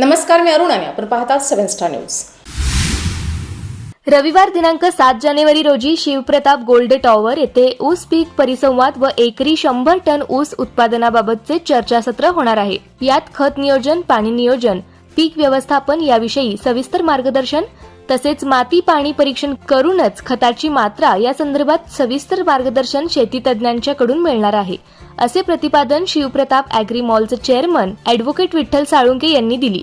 नमस्कार मी अरुण. आणि आपण पाहतात सेव्हन स्टार न्यूज. रविवार दिनांक सात जानेवारी रोजी शिवप्रताप गोल्ड टॉवर येथे ऊस पीक परिसंवाद व एकरी शंभर टन ऊस उत्पादनाबाबतचे चर्चासत्र होणार आहे. यात खत नियोजन पाणी नियोजन पीक व्यवस्थापन याविषयी सविस्तर मार्गदर्शन तसेच माती पाणी परीक्षण करूनच खताची मात्रा या संदर्भात सविस्तर मार्गदर्शन शेती तज्ज्ञांच्याकडून मिळणार आहे असे प्रतिपादन शिवप्रताप अॅग्री मॉलचे चेअरमन अॅडव्होकेट विठ्ठल साळुंके यांनी दिली.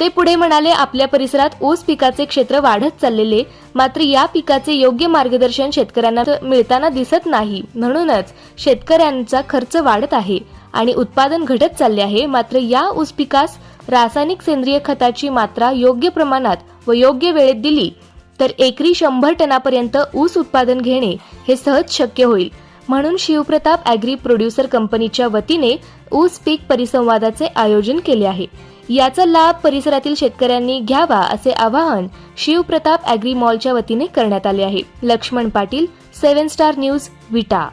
ते पुढे म्हणाले आपल्या परिसरात ऊस पिकाचे क्षेत्र वाढत चाललेले मात्र या पिकाचे योग्य मार्गदर्शन शेतकऱ्यांना मिळताना दिसत नाही. म्हणूनच शेतकऱ्यांचा खर्च वाढत आहे आणि उत्पादन घटत चालले आहे. मात्र या ऊस पिकास रासायनिक सेंद्रिय खताची मात्रा योग्य प्रमाणात व योग्य वेळेत दिली तर एकरी शंभर टनापर्यंत ऊस उत्पादन घेणे हे सहज शक्य होईल. म्हणून शिवप्रताप अॅग्री प्रोड्युसर कंपनीच्या वतीने ऊस पीक परिसंवादाचे आयोजन केले आहे. याचा लाभ परिसरातील शेतकऱ्यांनी घ्यावा असे आवाहन शिवप्रताप अॅग्री मॉलच्या वतीने करण्यात आले आहे. Laxman Patil seven star news Vita.